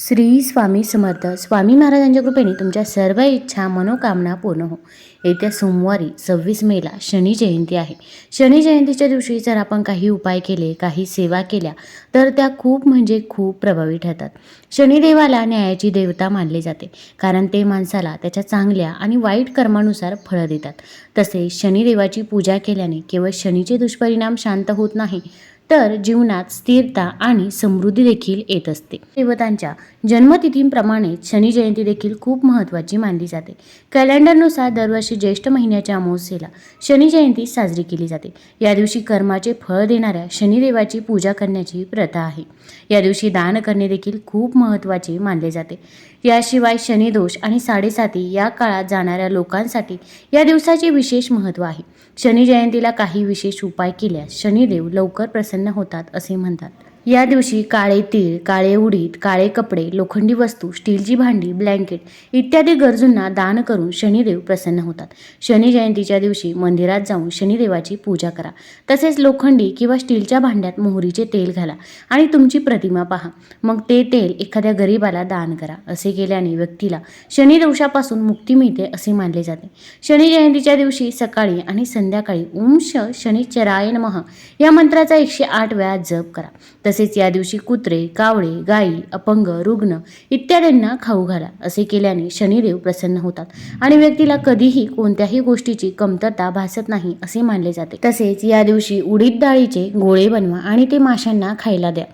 श्री स्वामी समर्थ. स्वामी महाराजांच्या कृपेने तुमच्या सर्व इच्छा मनोकामना पूर्ण हो. येत्या सोमवारी सव्वीस मेला शनी जयंती आहे. शनी जयंतीच्या दिवशी जर आपण काही उपाय केले काही सेवा केल्या तर त्या खूप म्हणजे खूप प्रभावी ठरतात. शनिदेवाला न्यायाची देवता मानली जाते कारण ते माणसाला त्याच्या चांगल्या आणि वाईट कर्मानुसार फळं देतात. तसेच शनिदेवाची पूजा केल्याने केवळ शनीचे दुष्परिणाम शांत होत नाही तर जीवनात स्थिरता आणि समृद्धी देखील येत असते. देवतांच्या जन्मतिथींप्रमाणे शनी जयंती देखील खूप महत्त्वाची मानली जाते. कॅलेंडरनुसार दरवर्षी ज्येष्ठ महिन्याच्या अमावस्येला शनी जयंती साजरी केली जाते. या दिवशी कर्माचे फळ देणाऱ्या शनिदेवाची पूजा करण्याची प्रथा आहे. या दिवशी दान करणे देखील खूप महत्त्वाचे मानले जाते. याशिवाय शनिदोष आणि साडेसाती या काळात जाणाऱ्या लोकांसाठी या दिवसाचे विशेष महत्त्व आहे. शनी जयंतीला काही विशेष उपाय केल्यास शनिदेव लवकर प्रसन्न होतात असे म्हणतात. या दिवशी काळे तीळ काळे उडीद काळे कपडे लोखंडी वस्तू स्टीलची भांडी ब्लँकेट इत्यादी गरजूंना दान करून शनिदेव प्रसन्न होतात. शनी जयंतीच्या दिवशी मंदिरात जाऊन शनिदेवाची पूजा करा. तसेच लोखंडी किंवा स्टीलच्या भांड्यात मोहरीचे तेल घाला आणि तुमची प्रतिमा पहा. मग ते तेल एखाद्या गरीबाला दान करा असे केल्याने व्यक्तीला शनिदोषापासून मुक्ती मिळते असे मानले जाते. शनी जयंतीच्या दिवशी सकाळी आणि संध्याकाळी ओम श शनिचराय या मंत्राचा एकशे आठ वेळा जप करा. तसेच तसेच या दिवशी कुत्रे कावळे गायी अपंग रुग्ण इत्यादींना खाऊ घाला असे केल्याने शनिदेव प्रसन्न होतात आणि व्यक्तीला कधीही कोणत्याही गोष्टीची कमतरता भासत नाही असे मानले जाते. तसेच या दिवशी उडीद डाळीचे गोळे बनवा आणि ते माशांना खायला द्या.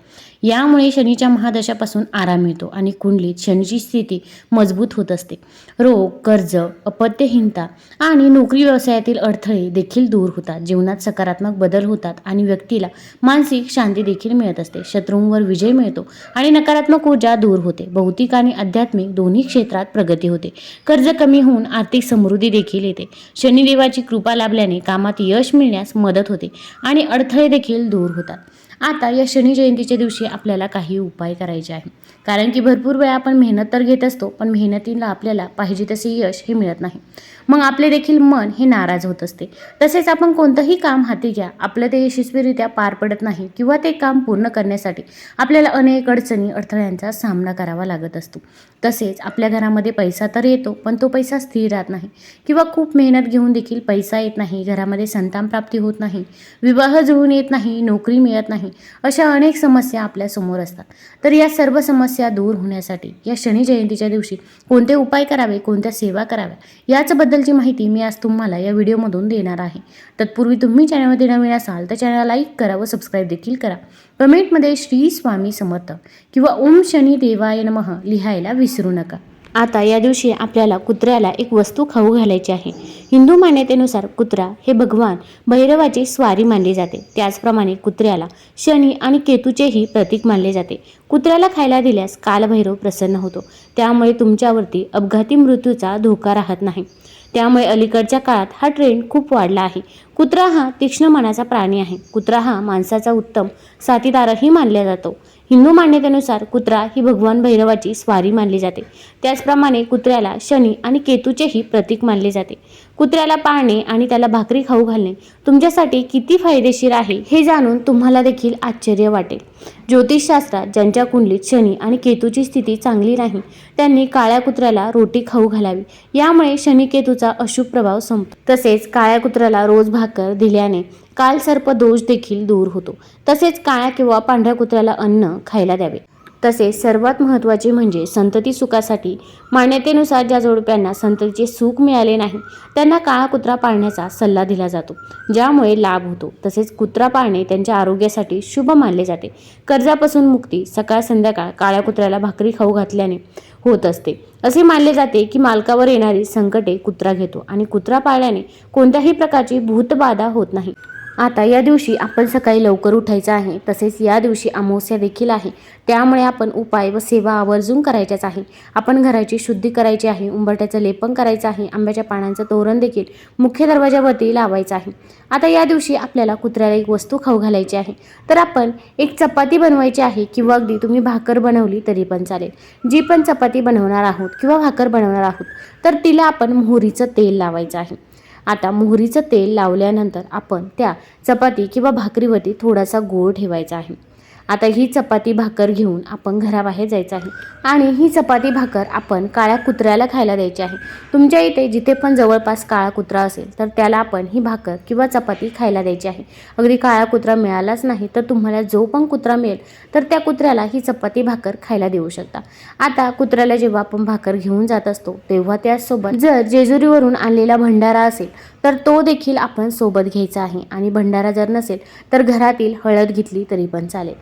यामुळे शनीच्या महादशापासून आराम मिळतो आणि कुंडलीत शनीची स्थिती मजबूत होत असते. रोग कर्ज अपत्यहीनता आणि नोकरी व्यवसायातील अडथळे देखील दूर होतात. जीवनात सकारात्मक बदल होतात आणि व्यक्तीला मानसिक शांती देखील मिळत असते. शत्रूंवर विजय मिळतो आणि नकारात्मक ऊर्जा दूर होते. भौतिक आणि आध्यात्मिक दोन्ही क्षेत्रात प्रगती होते. कर्ज कमी होऊन आर्थिक समृद्धी देखील येते. शनिदेवाची कृपा लाभल्याने कामात यश मिळण्यास मदत होते आणि अडथळे देखील दूर होतात. आता या शनी जयंतीच्या दिवशी आपल्याला काही उपाय करायचे आहे. कारण की भरपूर वेळा आपण मेहनत तर घेत असतो पण मेहनतीला आपल्याला पाहिजे तसे यश हे मिळत नाही. मग आपले देखील मन हे नाराज होत असते. तसेच आपण कोणतंही काम हाती घ्या. आपलं ते यशस्वीरित्या पार पडत नाही किंवा ते काम पूर्ण करण्यासाठी आपल्याला अनेक अडचणी अडथळ्यांचा सामना करावा लागत असतो. तसेच आपल्या घरामध्ये पैसा तर येतो पण तो पैसा स्थिर राहत नाही किंवा खूप मेहनत घेऊन देखील पैसा येत नाही घरामध्ये संतान प्राप्ती होत नाही विवाह जुळून येत नाही नोकरी मिळत नाही अशा अनेक समस्या आपल्यासमोर असतात. तर या सर्व समस्या दूर होण्यासाठी या शनी जयंतीच्या दिवशी कोणते उपाय करावे कोणत्या सेवा कराव्या याचबद्दल याबद्दलची माहिती मी आज तुम्हाला या व्हिडिओमधून देणार आहे. तत्पूर्वी तुम्ही चॅनलमध्ये नवीन असाल तर चॅनलला लाईक करा व सबस्क्राईब देखील करा. कमेंटमध्ये श्री स्वामी समर्थ किंवा ओम शनी देवाय नमः लिहायला विसरू नका. आता या दिवशी आपल्याला कुत्र्याला एक वस्तू खाऊ घालायची आहे. हिंदू मान्यतेनुसार कुत्रा हे भगवान भैरवाची स्वारी मानली जाते. त्याचप्रमाणे कुत्र्याला शनी आणि केतूचेही प्रतीक मानले जाते. कुत्र्याला खायला दिल्यास कालभैरव प्रसन्न होतो. त्यामुळे तुमच्यावरती अपघाती मृत्यूचा धोका राहत नाही. त्यामुळे अलीकडच्या काळात हा ट्रेंड खूप वाढला आहे. कुत्रा हा तीक्ष्ण मनाचा प्राणी आहे. कुत्रा हा माणसाचा उत्तम साथीदारही मानला जातो. हिंदू मान्यतेनुसार कुत्रा ही भगवान भैरवाची स्वारी मानली जाते. त्याचप्रमाणे कुत्र्याला शनी आणि केतूचेही प्रतीक मानले जाते. कुत्र्याला पाळणे आणि त्याला भाकरी खाऊ घालणे तुमच्यासाठी किती फायदेशीर आहे हे जाणून तुम्हाला देखील आश्चर्य वाटेल. ज्योतिषशास्त्रात ज्यांच्या कुंडलीत शनी आणि केतूची स्थिती चांगली नाही त्यांनी काळ्या कुत्र्याला रोटी खाऊ घालावी. यामुळे शनी केतूचा अशुभ प्रभाव संपतो. तसेच काळ्या कुत्र्याला रोज भाकर दिल्याने कालसर्प दोष देखील दूर होतो. तसेच काळ्या किंवा पांढऱ्या कुत्र्याला अन्न खायला द्यावे. तसेच सर्वात महत्त्वाचे म्हणजे संतती सुखासाठी मान्यतेनुसार ज्या जोडप्यांना संततीचे सुख मिळाले नाही त्यांना काळा कुत्रा पाळण्याचा सल्ला दिला जातो ज्यामुळे लाभ होतो. तसेच कुत्रा पाळणे त्यांच्या आरोग्यासाठी शुभ मानले जाते. कर्जापासून मुक्ती सकाळ संध्याकाळ काळ्या कुत्र्याला भाकरी खाऊ घातल्याने होत असते. असे मानले जाते की मालकावर येणारी संकटे कुत्रा घेतो आणि कुत्रा पाळल्याने कोणत्याही प्रकारची भूतबाधा होत नाही. आता या दिवशी आपण सकाळी लवकर उठायचं आहे. तसेच या दिवशी अमावस्या देखील आहे. त्यामुळे आपण उपाय व सेवा आवर्जून करायच्याच आहे. आपण घराची शुद्धी करायची आहे. उंबरट्याचं लेपन करायचं आहे. आंब्याच्या पानांचं तोरण देखील मुख्य दरवाजावरती लावायचं आहे. आता या दिवशी आपल्याला कुत्र्याला एक वस्तू खाऊ घालायची आहे. तर आपण एक चपाती बनवायची आहे किंवा अगदी तुम्ही भाकर बनवली तरी पण चालेल. जी पण चपाती बनवणार आहोत किंवा भाकर बनवणार आहोत तर तिला आपण मोहरीचं तेल लावायचं आहे. आता मोहरीचं तेल लावल्यानंतर आपण त्या चपाती किंवा भाकरीवरती थोडासा गोळ ठेवायचा आहे. आता ही चपाती भाकर घेऊन आपण घराबाहेर जायचं आहे. आणि ही चपाती भाकर आपण काळ्या कुत्र्याला खायला द्यायची आहे. तुमच्या इथे जिथे पण जवळपास काळा कुत्रा असेल तर त्याला आपण ही भाकर किंवा चपाती खायला द्यायची आहे. अगदी काळा कुत्रा मिळालाच नाही तर तुम्हाला जो पण कुत्रा मिळेल तर त्या कुत्र्याला ही चपाती भाकर खायला देऊ शकता. आता कुत्र्याला जेव्हा आपण भाकर घेऊन जात असतो तेव्हा त्यासोबत जर जेजुरीवरून आणलेला भंडारा असेल तर तो देखील आपण सोबत घ्यायचा आहे. आणि भंडारा जर नसेल तर घरातील हळद घेतली तरी पण चालेल.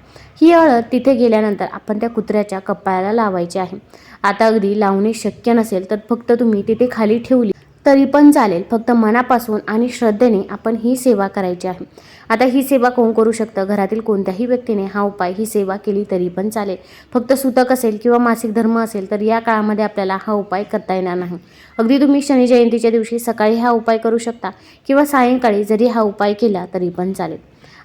ही हळद तिथे गेल्यानंतर आपण त्या कुत्र्याच्या कपाळाला लावायची आहे. आता अगदी लावणे शक्य नसेल तर फक्त तुम्ही तिथे खाली ठेवली तरी पण चालेल. फक्त मनापासून आणि श्रद्धेने आपण ही सेवा करायची आहे. आता ही सेवा कोण करू शकतं? घरातील कोणत्याही व्यक्तीने हा उपाय ही सेवा केली तरी पण चालेल. फक्त सुतक असेल किंवा मासिक धर्म असेल तर या काळामध्ये आपल्याला हा उपाय करता येणार नाही. अगदी तुम्ही शनी जयंतीच्या दिवशी सकाळी हा उपाय करू शकता किंवा सायंकाळी जरी हा उपाय केला तरी पण चालेल.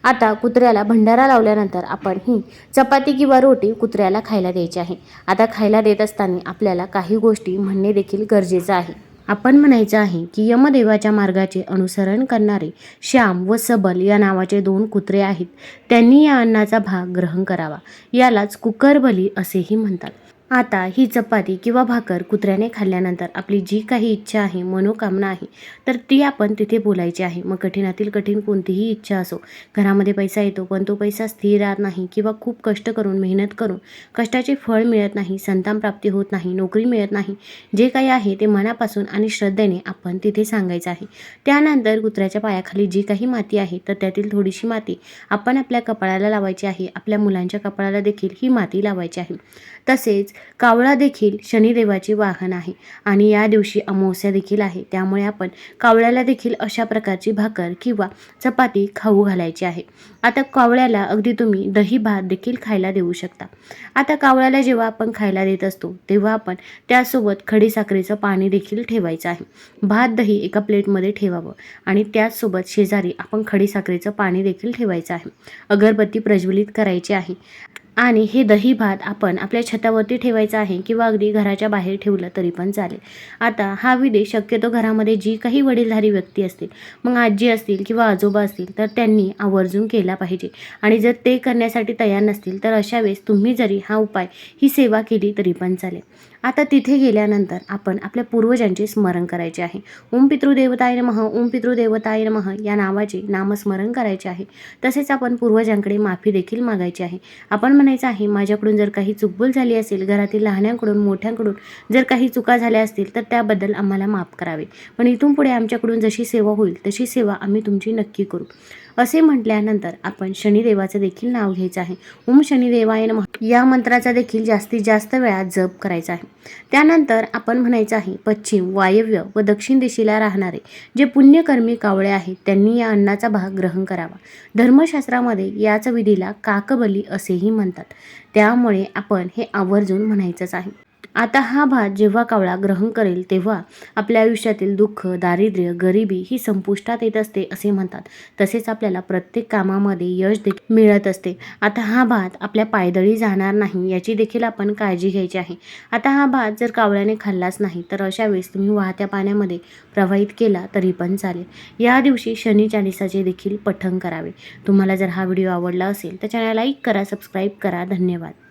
आता कुत्र्याला भंडारा लावल्यानंतर आपण ही चपाती किंवा रोटी कुत्र्याला खायला द्यायची आहे. आता खायला देत असताना आपल्याला काही गोष्टी म्हणणे देखील गरजेचं आहे. आपण म्हणायचं आहे की यमदेवाच्या मार्गाचे अनुसरण करणारे श्याम व सबल या नावाचे दोन कुत्रे आहेत. त्यांनी या अन्नाचा भाग ग्रहण करावा. यालाच कुकरबली असेही म्हणतात. आता ही चपाती किंवा भाकर कुत्र्याने खाल्ल्यानंतर आपली जी काही इच्छा आहे मनोकामना आहे तर ती आपण तिथे बोलायची आहे. मग कठीणातील कठीण कोणतीही इच्छा असो घरामध्ये पैसा येतो पण तो पैसा स्थिर राहत नाही किंवा खूप कष्ट करून मेहनत करून कष्टाचे फळ मिळत नाही संतान प्राप्ती होत नाही नोकरी मिळत नाही जे काही आहे ते मनापासून आणि श्रद्धेने आपण तिथे सांगायचं आहे. त्यानंतर कुत्र्याच्या पायाखाली जी काही माती आहे तर त्यातील थोडीशी माती आपण आपल्या कपाळाला लावायची आहे. आपल्या मुलांच्या कपाळाला देखील ही माती लावायची आहे. तसेच कावळा देखील शनिदेवाचे वाहन आहे आणि या दिवशी अमावस्या देखील आहे. त्यामुळे आपण कावळ्याला देखील अशा प्रकारची भाकर किंवा चपाती खाऊ घालायची आहे. आता कावळ्याला अगदी तुम्ही दही भात देखील खायला देऊ शकता. आता कावळ्याला जेव्हा आपण खायला देत असतो तेव्हा आपण त्यासोबत खडीसाखरेचं पाणी देखील ठेवायचं आहे. भात दही एका प्लेटमध्ये ठेवावं आणि त्याचसोबत शेजारी आपण खडीसाखरेचं पाणी देखील ठेवायचं आहे. अगरबत्ती प्रज्वलित करायची आहे. आणि हे दही भात आपण आपल्या छतावरती ठेवायचं आहे किंवा अगदी घराच्या बाहेर ठेवलं तरी पण चालेल. आता हा विधी शक्यतो घरामध्ये जी काही वडीलधारी व्यक्ती असतील मग आजी असतील किंवा आजोबा असतील तर त्यांनी आवर्जून केला पाहिजे. आणि जर ते करण्यासाठी तयार नसतील तर अशा वेळेस तुम्ही जरी हा उपाय ही सेवा केली तरी पण चालेल. आता तिथे गेल्यानंतर आपण आपल्या पूर्वजांचे स्मरण करायचे आहे. ओम पितृदेवताय नमः ओम पितृदेवताय नमः या नावाचे नामस्मरण करायचे आहे. तसेच आपण पूर्वजांकडे माफी देखील मागायची आहे. आपण म्हणायचं आहे माझ्याकडून जर काही चुकबुल झाली असेल घरातील लहान्यांकडून मोठ्यांकडून जर काही चुका झाल्या असतील तर त्याबद्दल आम्हाला माफ करावे. पण इथून पुढे आमच्याकडून जशी सेवा होईल तशी सेवा आम्ही तुमची नक्की करू. असे म्हटल्यानंतर आपण शनिदेवाचं देखील नाव घ्यायचं आहे. ओम शनिदेवाय नम. या मंत्राचा देखील जास्तीत जास्त वेळा जप करायचा आहे. त्यानंतर आपण म्हणायचं आहे पश्चिम वायव्य व दक्षिण दिशेला राहणारे जे पुण्यकर्मी कावळे आहेत त्यांनी या अन्नाचा भाग ग्रहण करावा. धर्मशास्त्रामध्ये याच विधीला काकबली असेही म्हणतात. त्यामुळे आपण हे आवर्जून म्हणायचंच आहे. आता हा भात जेव्हा कावळा ग्रहण करेल तेव्हा आपल्या आयुष्यातील दुःख दारिद्र्य गरिबी ही संपुष्टात येत असते असे म्हणतात. तसेच आपल्याला प्रत्येक कामामध्ये यश देखील मिळत असते. आता हा भात आपल्या पायदळी जाणार नाही याची देखील आपण काळजी घ्यायची आहे. आता हा भात जर कावळ्याने खाल्लाच नाही तर अशा वेळेस तुम्ही वाहत्या पाण्यामध्ये प्रवाहित केला तरी पण चालेल. या दिवशी शनी चालिसाचे देखील पठण करावे. तुम्हाला जर हा व्हिडिओ आवडला असेल तर चॅनल लाईक करा सबस्क्राईब करा. धन्यवाद.